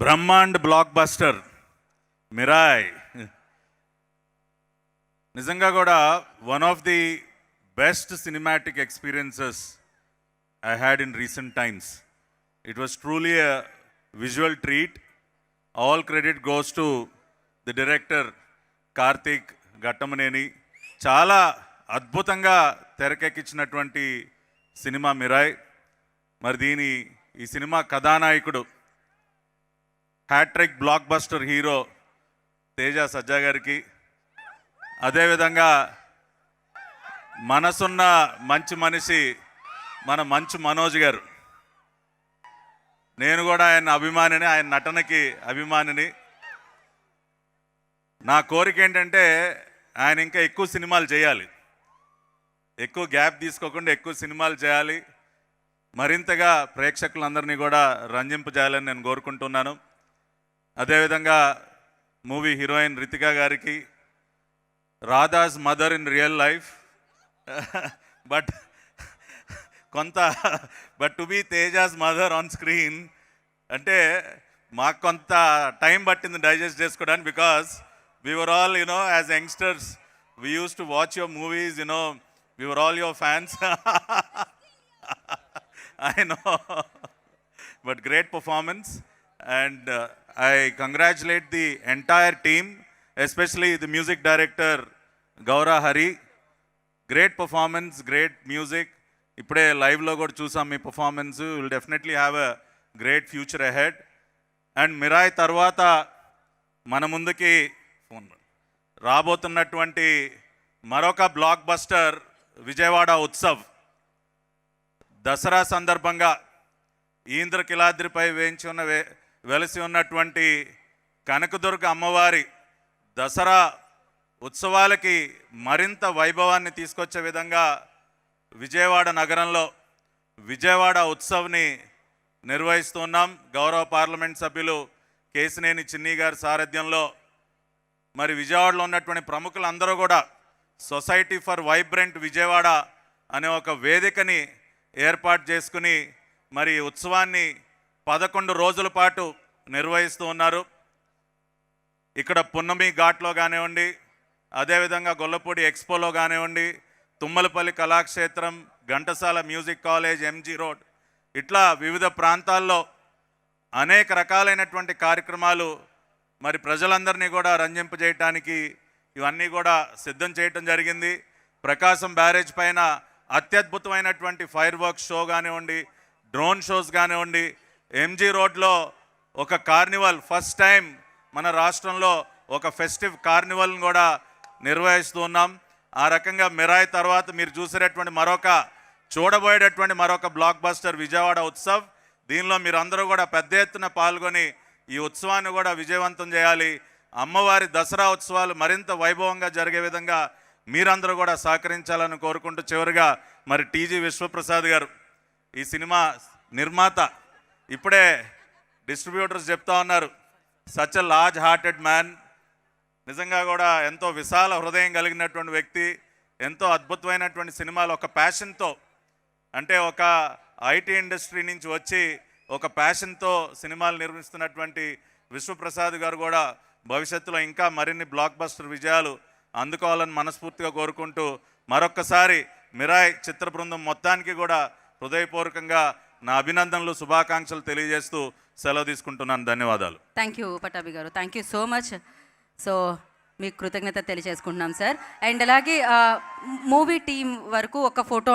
Brahmand block buster Mirai. నిజంగా కూడా one of the best cinematic experiences I had in recent times. It was truly a visual treat all credit goes to the director Karthik Ghattamaneni చాలా అద్భుతంగా తెరకెక్కించినటువంటి cinema Mirai. మరి దీని ఈ cinema కథానాయకుడు hat trick blockbuster hero Teja Sajja గారికి. అదేవిధంగా మనసున్న మంచి మనిషి మన మంచు మనోజ్ గారు. నేను కూడా ఆయన అభిమానిని ఆయన నటనకి అభిమానిని. నా కోరిక ఏంటంటే ఆయన ఇంకా ఎక్కువ సినిమాలు చేయాలి. ఎక్కువ గ్యాప్ తీసుకోకుండా ఎక్కువ సినిమాలు చేయాలి. మరింతగా ప్రేక్షకులందరినీ కూడా రంజింపజేయాలని నేను కోరుకుంటున్నాను. అదేవిధంగా మూవీ హీరోయిన్ రితికా గారికి Radha's mother in real life. But కొంత but to be Teja's mother on screen అంటే మాకు కొంత టైం పట్టింది డైజెస్ట్ చేసుకోవడానికి because we are all you know as youngsters we used to watch your movies you know we are all your fans I know but great performance and I congratulate the entire team especially the music director Gowra Hari great performance great music ఇప్పుడే లైవ్లో కూడా చూసాం మీ performance will definitely have a great future ahead and Mirai తర్వాత మన ముందుకి ఫోన్ రాబోతున్నటువంటి మరొక బ్లాక్ బస్టర్ విజయవాడ ఉత్సవ్ దసరా సందర్భంగా ఈంద్రకిలాద్రిపై వేయించి ఉన్న వే వెలసి ఉన్నటువంటి కనకదుర్గ అమ్మవారి దసరా ఉత్సవాలకి మరింత వైభవాన్ని తీసుకొచ్చే విధంగా విజయవాడ నగరంలో విజయవాడ ఉత్సవ్ని నిర్వహిస్తున్నాం గౌరవ పార్లమెంట్ సభ్యులు కేసినేని చిన్ని గారి సారథ్యంలో. మరి విజయవాడలో ఉన్నటువంటి ప్రముఖులందరూ కూడా సొసైటీ ఫర్ వైబ్రెంట్ విజయవాడ అనే ఒక వేదికని ఏర్పాటు చేసుకుని మరి ఈ ఉత్సవాన్ని పదకొండు రోజుల పాటు నిర్వహిస్తూ ఉన్నారు. ఇక్కడ పున్నమి ఘాట్లో కానివ్వండి అదేవిధంగా గొల్లపూడి ఎక్స్పోలో కానివ్వండి Tummalapalli Kalakshetram Ghantasala music college MG road ఇట్లా వివిధ ప్రాంతాల్లో అనేక రకాలైనటువంటి కార్యక్రమాలు మరి ప్రజలందరినీ కూడా రంజింపజేయటానికి ఇవన్నీ కూడా సిద్ధం చేయటం జరిగింది. ప్రకాశం బ్యారేజ్ పైన అత్యద్భుతమైనటువంటి ఫైర్ వర్క్ షో కానివ్వండి డ్రోన్ షోస్ కానివ్వండి ఎంజీ రోడ్లో ఒక కార్నివల్ ఫస్ట్ టైం మన రాష్ట్రంలో ఒక ఫెస్టివ్ కార్నివల్ని కూడా నిర్వహిస్తూ ఉన్నాం. ఆ రకంగా మిరాయ్ తర్వాత మీరు చూసేటటువంటి మరొక చూడబోయేటటువంటి మరొక బ్లాక్ బస్టర్ విజయవాడ ఉత్సవ్. దీనిలో మీరందరూ కూడా పెద్ద ఎత్తున పాల్గొని ఈ ఉత్సవాన్ని కూడా విజయవంతం చేయాలి. అమ్మవారి దసరా ఉత్సవాలు మరింత వైభవంగా జరిగే విధంగా మీరందరూ కూడా సహకరించాలని కోరుకుంటూ చివరిగా మరి టీజీ విశ్వప్రసాద్ గారు ఈ సినిమా నిర్మాత ఇప్పుడే డిస్ట్రిబ్యూటర్స్ చెప్తా ఉన్నారు such a large hearted man. నిజంగా కూడా ఎంతో విశాల హృదయం కలిగినటువంటి వ్యక్తి ఎంతో అద్భుతమైనటువంటి సినిమాలు ఒక ప్యాషన్తో అంటే ఒక ఐటీ ఇండస్ట్రీ నుంచి వచ్చి ఒక ప్యాషన్తో సినిమాలు నిర్మిస్తున్నటువంటి విశ్వప్రసాద్ గారు కూడా భవిష్యత్తులో ఇంకా మరిన్ని బ్లాక్ బస్టర్ విజయాలు అందుకోవాలని మనస్ఫూర్తిగా కోరుకుంటూ మరొక్కసారి మిరాయ్ చిత్ర బృందం మొత్తానికి కూడా హృదయపూర్వకంగా నా అభినందనలు శుభాకాంక్షలు తెలియజేస్తూ సెలవు తీసుకుంటున్నాను. ధన్యవాదాలు. Thank you Pattabhi garu. Thank you so much so మీకు కృతజ్ఞత తెలియజేసుకుంటున్నాం సార్ అండ్ అలాగే uh, మూవీ టీం వరకు ఒక ఫోటో